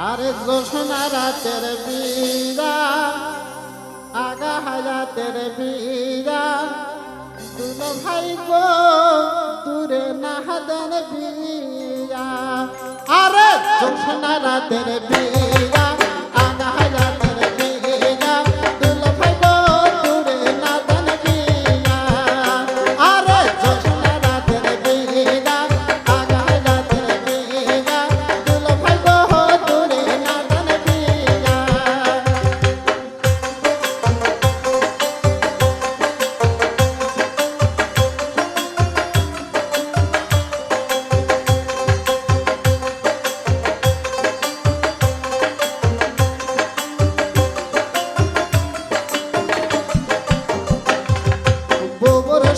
আরে জোসনা রাতের বীরা আগা হাজাতের বীরা দুনো ভাই গো, দূরে না হাতের বীরা আরে জোসনা রাতের বীরা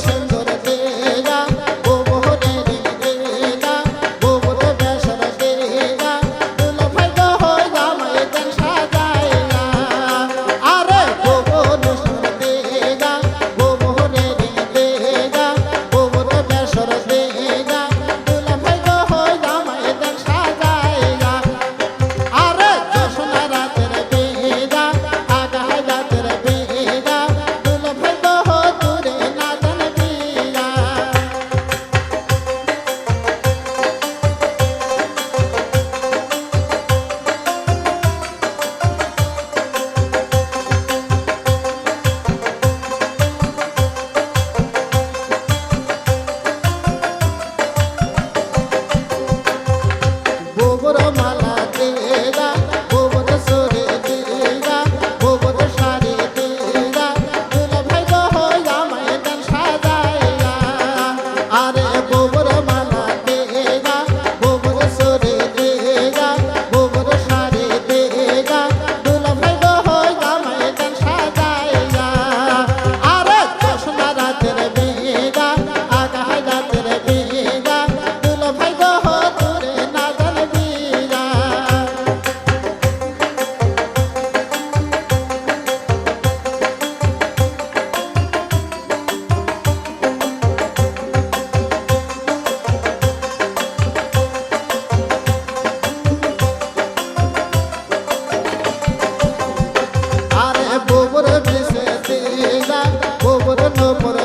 সুন্দর সেন্দর tomar por